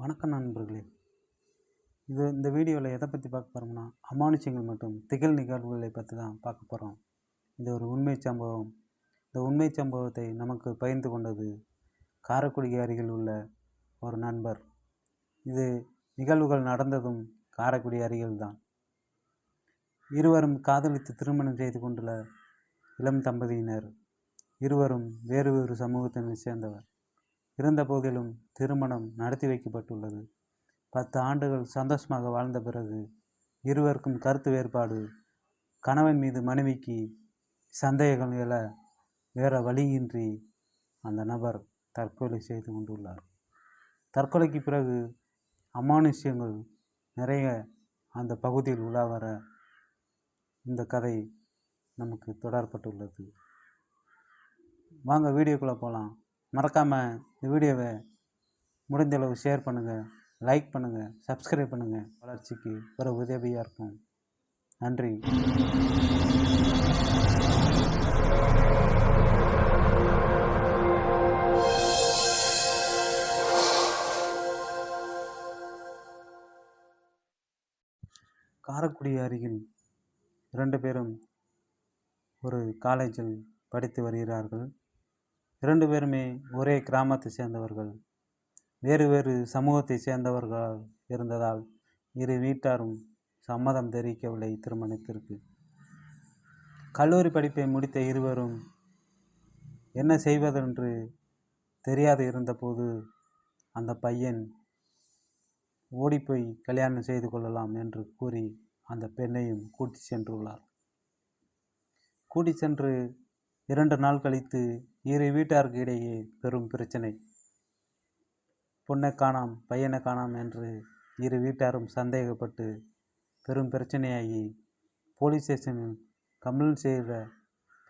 வணக்கம் நண்பர்களே. இது இந்த வீடியோவில் எதை பற்றி பார்க்க போகிறோம்னா அமானுஷ்யங்கள் மற்றும் திகழ் நிகழ்வுகளை பற்றி தான் பார்க்க போகிறோம் இது ஒரு உண்மை சம்பவம். இந்த உண்மை சம்பவத்தை நமக்கு பகிர்ந்து கொண்டது காரைக்குடி அருகில் உள்ள ஒரு நண்பர். இது நிகழ்வுகள் நடந்ததும் காரைக்குடி அருகில் தான். இருவரும் காதலித்து திருமணம் செய்து கொண்டுள்ள இளம் தம்பதியினர். இருவரும் வேறு வேறு சமூகத்தினை சேர்ந்தவர். இருந்த போதிலும் திருமணம் நடத்தி வைக்கப்பட்டுள்ளது. பத்து ஆண்டுகள் சந்தோஷமாக வாழ்ந்த பிறகு இருவருக்கும் கருத்து வேறுபாடு கணவன் மீது மனைவிக்கு சந்தேகம் எழ வேற வழியின்றி அந்த நபர் தற்கொலை செய்து கொண்டுள்ளார். தற்கொலைக்கு பிறகு அமானுஷ்யங்கள் நிறைய அந்த பகுதியில் உலா வர இந்த கதை நமக்கு தொடரப்பட்டுள்ளது. வாங்க வீடியோக்குள்ளே போகலாம் மறக்காமல் இந்த வீடியோவை முடிந்த அளவு ஷேர் பண்ணுங்கள் லைக் பண்ணுங்கள் சப்ஸ்கிரைப் பண்ணுங்கள் வளர்ச்சிக்கு ஒரு உதவியாக இருக்கும். நன்றி. காரைக்குடி அருகில் இரண்டு பேரும் ஒரு காலேஜில் படித்து வருகிறார்கள். இரண்டு பேருமே ஒரே கிராமத்தை சேர்ந்தவர்கள். வேறு வேறு சமூகத்தை சேர்ந்தவர்களாக இருந்ததால் இரு வீட்டாரும் சம்மதம் தெரிவிக்கவில்லை திருமணத்திற்கு. கல்லூரி படிப்பை முடித்த இருவரும் என்ன செய்வதென்று தெரியாது இருந்தபோது அந்த பையன் ஓடிப்போய் கல்யாணம் செய்து கொள்ளலாம் என்று கூறி அந்த பெண்ணையும் கூட்டி சென்றுள்ளார். கூட்டி சென்று இரண்டு நாள் கழித்து இரு வீட்டாருக்கு இடையே பெரும் பிரச்சனை. பொண்ணை காணாம் பையனை காணாம் என்று இரு வீட்டாரும் சந்தேகப்பட்டு பெரும் பிரச்சனையாகி போலீஸ் ஸ்டேஷனில் கம்ப்ளைண்ட் செய்த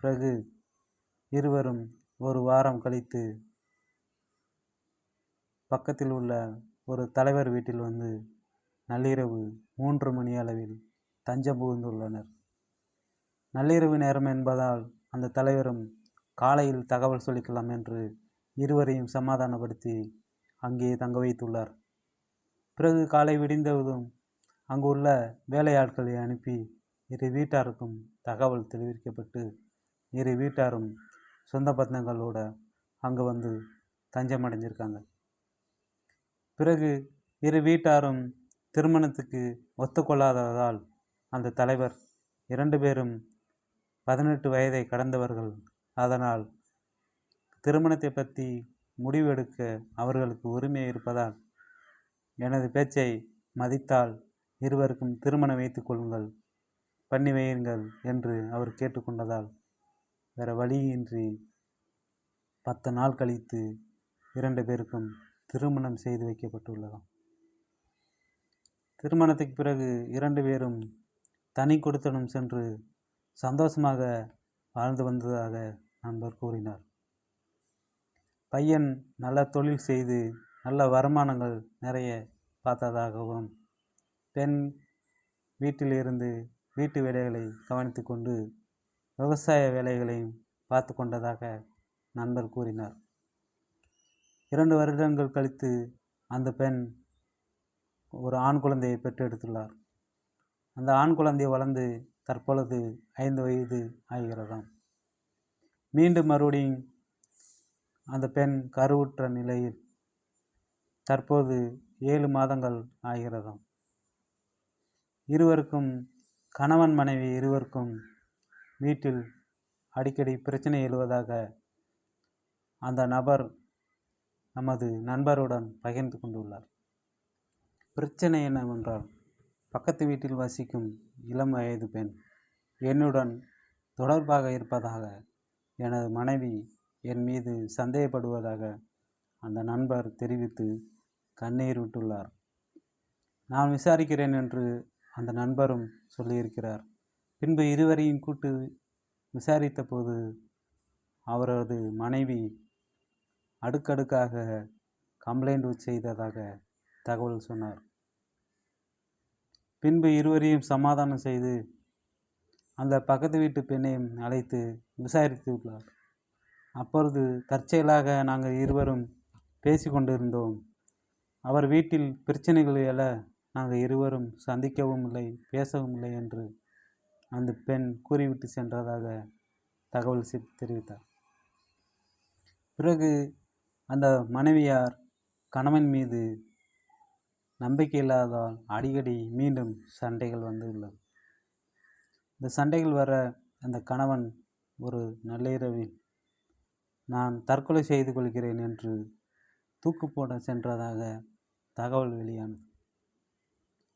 பிறகு இருவரும் ஒரு வாரம் கழித்து பக்கத்தில் உள்ள ஒரு தலைவர் வீட்டில் வந்து நள்ளிரவு மூன்று மணி அளவில் தஞ்சம் புகுந்துள்ளனர். நள்ளிரவு நேரம் என்பதால் அந்த தலைவரும் காலையில் தகவல் சொல்லிக்கலாம் என்று இருவரையும் சமாதானப்படுத்தி அங்கே தங்க வைத்துள்ளார். பிறகு காலை விடிந்ததும் அங்கு உள்ள வேலையாட்களை அனுப்பி இரு வீட்டாருக்கும் தகவல் தெரிவிக்கப்பட்டு இரு வீட்டாரும் சொந்த பந்தங்களோட அங்கே வந்து தஞ்சம் அடைஞ்சிருக்காங்க பிறகு இரு வீட்டாரும் திருமணத்துக்கு ஒத்துக்கொள்ளாததால் அந்த தலைவர் இரண்டு பேரும் பதினெட்டு வயதை கடந்தவர்கள். அதனால் திருமணத்தை பற்றி முடிவெடுக்க அவர்களுக்கு உரிமை இருப்பதால் எனது பேச்சை மதித்தால் இருவருக்கும் திருமணம் வைத்துக் கொள்ளுங்கள் பண்ணி வையுங்கள் என்று அவர் கேட்டுக்கொண்டதால் வேறு வழியின்றி பத்து நாள் கழித்து இரண்டு பேருக்கும் திருமணம் செய்து வைக்கப்பட்டுள்ளதாம். திருமணத்துக்கு பிறகு இரண்டு பேரும் தனி கொடுத்தனம் சென்று சந்தோஷமாக வாழ்ந்து வந்ததாக நண்பர் கூறினார். பையன் நல்ல தொழில் செய்து நல்ல வருமானங்கள் நிறைய பார்த்ததாகவும் பெண் வீட்டில் இருந்து வீட்டு வேலைகளை கவனித்து கொண்டு விவசாய வேலைகளையும் பார்த்து கொண்டதாக நண்பர் கூறினார். இரண்டு வருடங்கள் கழித்து அந்த பெண் ஒரு ஆண் குழந்தையை பெற்றெடுத்துள்ளார். அந்த ஆண் குழந்தை வளர்ந்து தற்பொழுது ஐந்து வயது ஆகிறதாம். மீண்டும் மறுபடியும் அந்த பெண் கருவுற்ற நிலையில் தற்போது ஏழு மாதங்கள் ஆகிறதாம். இருவருக்கும் கணவன் மனைவி இருவருக்கும் வீட்டில் அடிக்கடி பிரச்சனை எழுவதாக அந்த நபர் நமது நண்பருடன் பகிர்ந்து கொண்டுள்ளார். பிரச்சனை என்னவென்றால் பக்கத்து வீட்டில் வசிக்கும் இளம் வயது பெண் என்னுடன் தொடர்பாக இருப்பதாக எனது மனைவி என் மீது சந்தேகப்படுவதாக அந்த நண்பர் தெரிவித்து கண்ணீர் விட்டுள்ளார். நான் விசாரிக்கிறேன் என்று அந்த நண்பரும் சொல்லியிருக்கிறார். பின்பு இருவரையும் கூட்டு விசாரித்த போது அவரது மனைவி அடுக்கடுக்காக கம்ப்ளைண்ட் செய்ததாக தகவல் சொன்னார். பின்பு இருவரையும் சமாதானம் செய்து அந்த பக்கத்து வீட்டு பெண்ணையும் அழைத்து விசாரித்துள்ளார் அப்பொழுது தற்செயலாக நாங்கள் இருவரும் பேசி கொண்டிருந்தோம். அவர் வீட்டில் பிரச்சனைகள் எழ நாங்கள் இருவரும் சந்திக்கவும் இல்லை பேசவும் இல்லை என்று அந்த பெண் கூறிவிட்டு சென்றதாக தகவல் தெரிவித்தார். பிறகு அந்த மனைவியார் கணவன் மீது நம்பிக்கை இல்லாததால் அடிக்கடி மீண்டும் சண்டைகள் வந்து உள்ளது. இந்த சண்டைகள் வர அந்த கணவன் ஒரு நள்ளிரவில் நான் தற்கொலை செய்து கொள்கிறேன் என்று தூக்கு போட சென்றதாக தகவல் வெளியானது.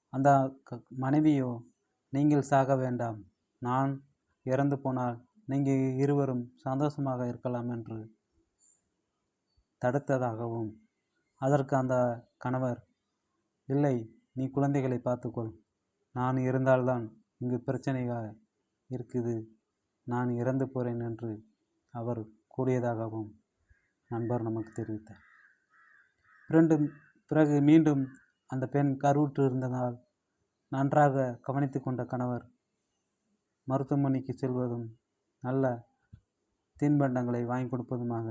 அந்த க- மனைவியோ நீங்கள் சாக வேண்டாம். நான் இறந்து போனால் நீங்கள் இருவரும் சந்தோஷமாக இருக்கலாம் என்று தடுத்ததாகவும் அதற்கு அந்த கணவர் இல்லை நீ குழந்தைகளை பார்த்துக்கொள். நான் இருந்தால்தான் இங்கு பிரச்சனையாக இருக்குது. நான் இறந்து போகிறேன் என்று அவர் கூறியதாகவும் நண்பர் நமக்கு தெரிவித்தார். இரண்டு பிறகு மீண்டும் அந்த பெண் கருவுற்று இருந்ததால் நன்றாக கவனித்து கொண்ட கணவர் மருத்துவமனைக்கு செல்வதும் நல்ல தின்பண்டங்களை வாங்கி கொடுப்பதுமாக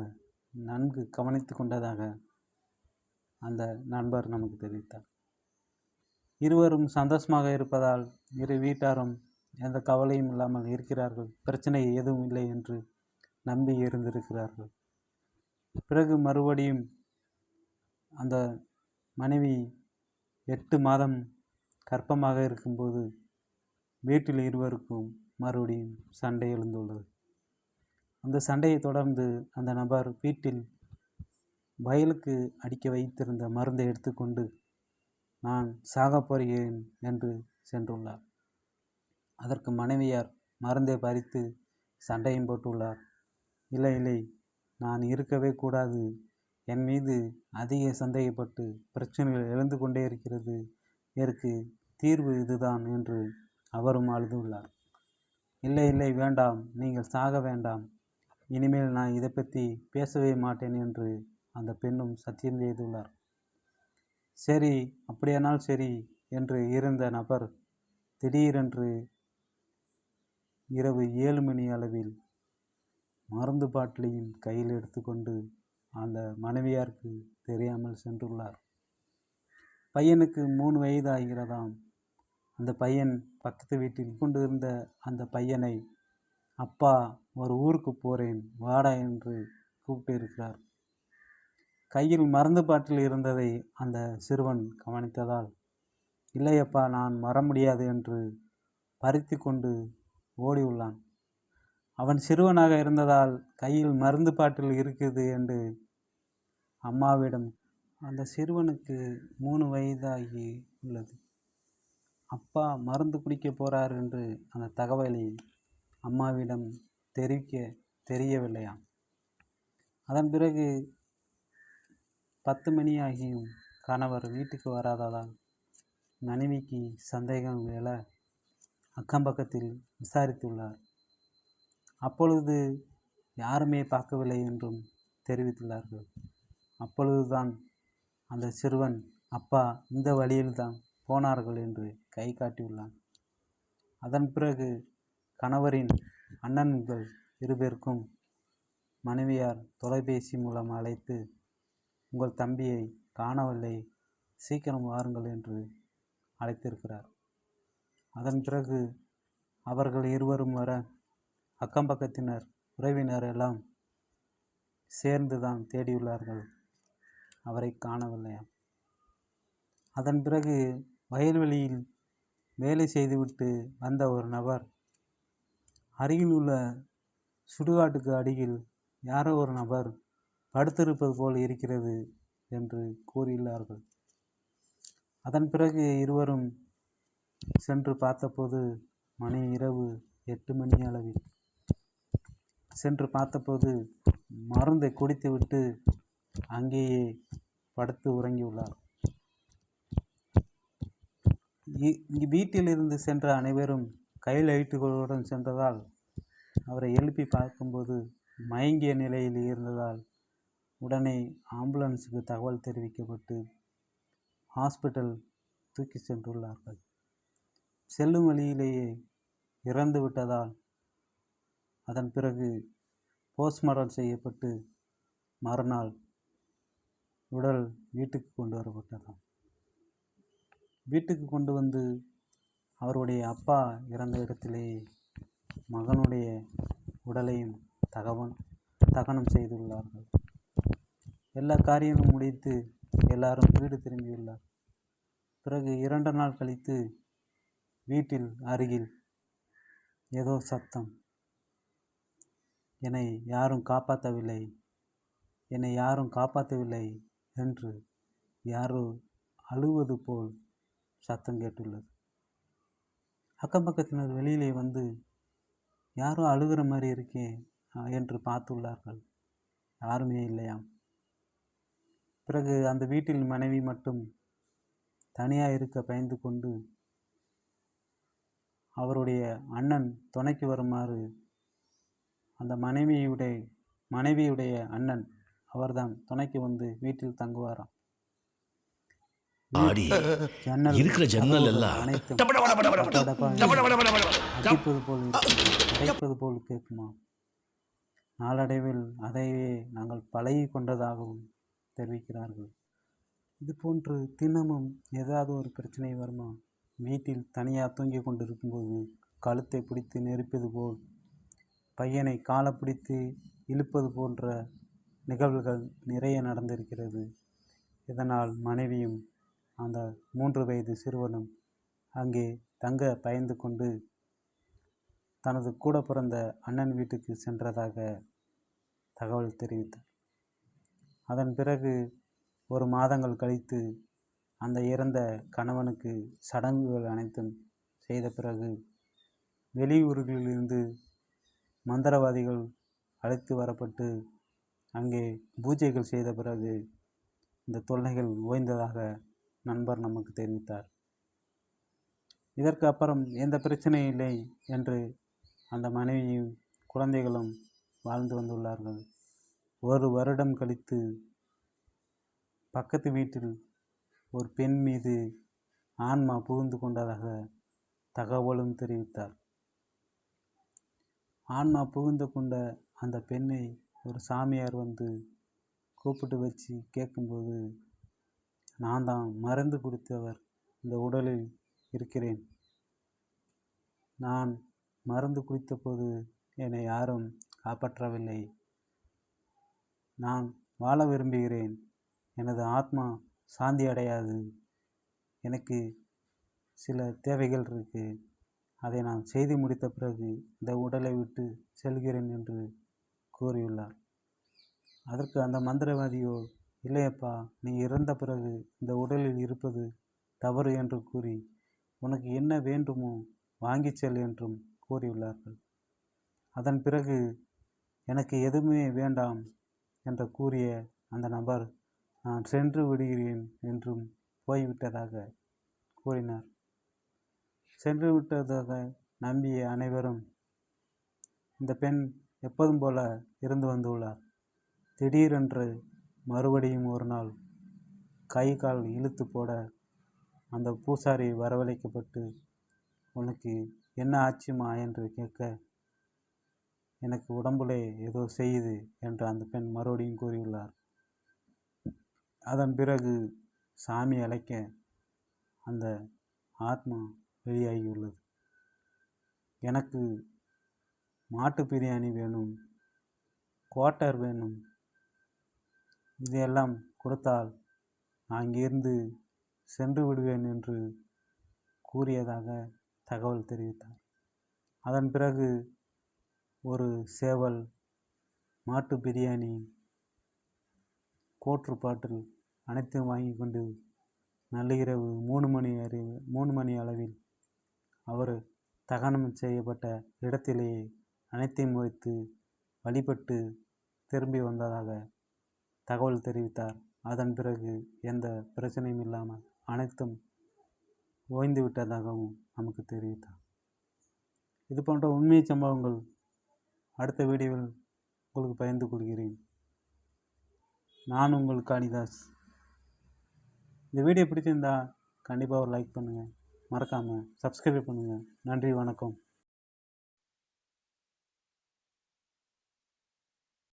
நன்கு கவனித்து கொண்டதாக அந்த நண்பர் நமக்கு தெரிவித்தார். இருவரும் சந்தோஷமாக இருப்பதால் இரு வீட்டாரும் எந்த கவலையும் இல்லாமல் இருக்கிறார்கள். பிரச்சனை எதுவும் இல்லை என்று நம்பி இருந்திருக்கிறார்கள் பிறகு மறுபடியும் அந்த மனைவி எட்டு மாதம் கர்ப்பமாக இருக்கும்போது வீட்டில் இருவருக்கும் மறுபடியும் சண்டை எழுந்துள்ளது. அந்த சண்டையை தொடர்ந்து அந்த நபர் வீட்டில் வயலுக்கு அடிக்க வைத்திருந்த மருந்தை எடுத்துக்கொண்டு நான் சாகப் போகிறேன் என்று சென்றுள்ளார். அதற்கு மனைவியார் மருந்தை பறித்து சண்டையும் போட்டுள்ளார். இல்லை இல்லை நான் இருக்கவே கூடாது. என் மீது அதிக சந்தேகப்பட்டு பிரச்சனைகள் எழுந்து கொண்டே இருக்கிறது. இதற்கு தீர்வு இதுதான் என்று அவரும் அழுதுள்ளார். இல்லை இல்லை வேண்டாம் நீங்கள் சாக வேண்டாம். இனிமேல் நான் இதை பற்றி பேசவே மாட்டேன் என்று அந்த பெண்ணும் சத்தியம் செய்துள்ளார். சரி அப்படியானால் சரி என்று இருந்த நபர் திடீரென்று இரவு ஏழு மணி அளவில் மருந்து பாட்டிலையும் கையில் எடுத்துக்கொண்டு அந்த மனைவியாருக்கு தெரியாமல் சென்றுள்ளார். பையனுக்கு மூணு வயது ஆகிறதாம். அந்த பையன் பக்கத்து வீட்டில் கொண்டு இருந்த அந்த பையனை அப்பா ஒரு ஊருக்கு போகிறேன் வாடா என்று கூப்பிட்டு இருக்கிறார் கையில் மருந்து பாட்டில் இருந்ததை அந்த சிறுவன் கவனித்ததால் இல்லையப்பா நான் வர முடியாது என்று பறித்து கொண்டு ஓடியுள்ளான். அவன் சிறுவனாக இருந்ததால் கையில் மருந்து பாட்டில் இருக்குது என்று அம்மாவிடம் அந்த சிறுவனுக்கு மூணு வயதாகி உள்ளது. அப்பா மருந்து குடிக்க போகிறார் என்று அந்த தகவலை அம்மாவிடம் தெரிவிக்க தெரியவில்லையாம். அதன் பிறகு பத்து மணி ஆகியும் கணவர் வீட்டுக்கு வராததால் மனைவிக்கு சந்தேகம் எழ அக்கம் பக்கத்தில் விசாரித்துள்ளார். அப்பொழுது யாருமே பார்க்கவில்லை என்றும் தெரிவித்துள்ளார்கள். அப்பொழுதுதான் அந்த சிறுவன் அப்பா இந்த வழியில்தான் போனார்கள் என்று கை காட்டியுள்ளான். அதன் பிறகு கணவரின் அண்ணன்கள் இருபேருக்கும் மனைவியார் தொலைபேசி மூலம் அழைத்து உங்கள் தம்பியை காணவில்லை. சீக்கிரம் வாருங்கள் என்று அழைத்திருக்கிறார். அதன் பிறகு அவர்கள் இருவரும் வர அக்கம் பக்கத்தினர் உறவினர் எல்லாம் சேர்ந்து தான் தேடியுள்ளார்கள். அவரை காணவில்லையாம் அதன் பிறகு வயல்வெளியில் வேலை செய்துவிட்டு வந்த ஒரு நபர் அருகில் உள்ள சுடுகாட்டுக்கு அடியில் யாரோ ஒரு நபர் படுத்திருப்பது போல் இருக்கிறது என்று கூறியுள்ளார்கள். அதன் பிறகு இருவரும் சென்று பார்த்தபோது மணி இரவு எட்டு மணி அளவில். சென்று பார்த்தபோது மருந்தை குடித்துவிட்டு அங்கேயே படுத்து உறங்கியுள்ளார். இ- இங்கு வீட்டிலிருந்து சென்ற அனைவரும் கையில் லைட்டுகளுடன் சென்றதால் அவரை எழுப்பி பார்க்கும்போது மயங்கிய நிலையில் இருந்ததால் உடனே ஆம்புலன்ஸுக்கு தகவல் தெரிவிக்கப்பட்டு ஹாஸ்பிட்டல் தூக்கி சென்றுள்ளார்கள். செல்லும் வழியிலேயே இறந்து விட்டதால் அதன் பிறகு போஸ்ட்மார்டம் செய்யப்பட்டு மறுநாள் உடல் வீட்டுக்கு கொண்டு வரப்பட்டதாம். வீட்டுக்கு கொண்டு வந்து அவருடைய அப்பா இறந்த இடத்திலேயே மகனுடைய உடலையும் தகவன் தகனம் செய்துள்ளார்கள். எல்லா காரியமும் முடித்து எல்லாரும் வீடு திரும்பியுள்ளார். பிறகு இரண்டு நாள் கழித்து வீட்டில் அருகில் ஏதோ சத்தம். என்னை யாரும் காப்பாற்றவில்லை என்னை யாரும் காப்பாற்றவில்லை என்று யாரோ அழுவது போல் சத்தம் கேட்டுள்ளது. அக்கம் பக்கத்தினர் வெளியிலே வந்து யாரோ அழுகிற மாதிரி இருக்கே என்று பார்த்துள்ளார்கள். யாருமே இல்லையாம். பிறகு அந்த வீட்டில் மனைவி மட்டும் தனியாக இருக்க பயந்து கொண்டு அவருடைய அண்ணன் துணைக்கு வருமாறு அந்த மனைவியுடைய மனைவியுடைய அண்ணன் அவர்தான் துணைக்கு வந்து வீட்டில் தங்குவாராம் இருக்கிற போல் அடைப்பது போல் கேட்குமா நாளடைவில் அதையே நாங்கள் பழகி கொண்டதாகவும் தெரிவிக்கிறார்கள். இது போன்று தினமும் ஏதாவது ஒரு பிரச்சனை வருமா? வீட்டில் தனியாக தூங்கி கொண்டிருக்கும்போது கழுத்தை பிடித்து நெரிப்பது போல் பையனை காலை பிடித்து இழுப்பது போன்ற நிகழ்வுகள் நிறைய நடந்திருக்கிறது. இதனால் மனைவியும் அந்த மூன்று வயது சிறுவனும் அங்கே தங்க பயந்து கொண்டு தனது கூட பிறந்த அண்ணன் வீட்டுக்கு சென்றதாக தகவல் தெரிவித்தார். அதன் பிறகு ஒரு மாதங்கள் கழித்து அந்த இறந்த கணவனுக்கு சடங்குகள் அனைத்தும் செய்த பிறகு வெளியூர்களிலிருந்து மந்திரவாதிகள் அழைத்து வரப்பட்டு அங்கே பூஜைகள் செய்த பிறகு இந்த தொல்லைகள் ஓய்ந்ததாக நண்பர் நமக்கு தெரிவித்தார். இதற்கு அப்புறம் எந்த பிரச்சனையும் இல்லை என்று அந்த மனைவியும் குழந்தைகளும் வாழ்ந்து வந்துள்ளார்கள். ஒரு வருடம் கழித்து பக்கத்து வீட்டில் ஒரு பெண் மீது ஆன்மா புகுந்து கொண்டதாக தகவலும் தெரிவித்தார். ஆன்மா புகுந்து கொண்ட அந்த பெண்ணை ஒரு சாமியார் வந்து கூப்பிட்டு வச்சு கேட்கும்போது நான் தான் மறந்து கொடுத்தவர் இந்த உடலில் இருக்கிறேன். நான் மருந்து குடித்தபோது என்னை யாரும் காப்பாற்றவில்லை. நான் வாழ விரும்புகிறேன். எனது ஆத்மா சாந்தி அடையாது. எனக்கு சில தேவைகள் இருக்கு. அதை நான் செய்து முடித்த பிறகு இந்த உடலை விட்டு செல்கிறேன் என்று கூறியுள்ளார். அதற்கு அந்த மந்திரவாதியோ இல்லையப்பா நீ இறந்த பிறகு இந்த உடலில் இருப்பது தவறு என்று கூறி உனக்கு என்ன வேண்டுமோ வாங்கி செல் என்றும் கூறியுள்ளார்கள். அதன் பிறகு எனக்கு எதுவுமே வேண்டாம் என்று கூறிய அந்த நபர் நான் சென்று விடுகிறேன் என்றும் போய்விட்டதாக கூறினார். சென்று விட்டதாக நம்பிய அனைவரும் இந்த பெண் எப்போதும் போல இருந்து வந்துள்ளார். திடீரென்று மறுபடியும் ஒரு நாள் கை கால் இழுத்து போட அந்த பூசாரி வரவழைக்கப்பட்டு உனக்கு என்ன ஆச்சுமா? என்று கேட்க எனக்கு உடம்புலே ஏதோ செய்யுது என்று அந்த பெண் மறுபடியும் கூறியுள்ளார். அதன் பிறகு சாமி அழைக்க அந்த ஆத்மா வெளியாகியுள்ளது. எனக்கு மாட்டு பிரியாணி வேணும் குவார்ட்டர் வேணும் இதையெல்லாம் கொடுத்தால் நான் இங்கிருந்து சென்று விடுவேன் என்று கூறியதாக தகவல் தெரிவித்தார். அதன் பிறகு ஒரு சேவல் மாட்டு பிரியாணி கோட்ரு பாட்டில் அனைத்தும் வாங்கி கொண்டு நள்ளிரவு மூணு மணி அறிவு மூணு மணி அளவில் அவர் தகனம் செய்யப்பட்ட இடத்திலேயே அனைத்தையும் வைத்து வழிபட்டு திரும்பி வந்ததாக தகவல் தெரிவித்தார். அதன் பிறகு எந்த பிரச்சனையும் இல்லாமல் அனைத்தும் ஓய்ந்து விட்டதாகவும் நமக்கு தெரிவித்தார். இது போன்ற உண்மை சம்பவங்கள் அடுத்த வீடியோவில் உங்களுக்கு பகிர்ந்து கொள்கிறேன். நான் உங்கள் காளிதாஸ். இந்த வீடியோ பிடிச்சிருந்தா கண்டிப்பாக ஒரு லைக் பண்ணுங்கள் மறக்காமல் சப்ஸ்கிரைப் பண்ணுங்கள் நன்றி வணக்கம்.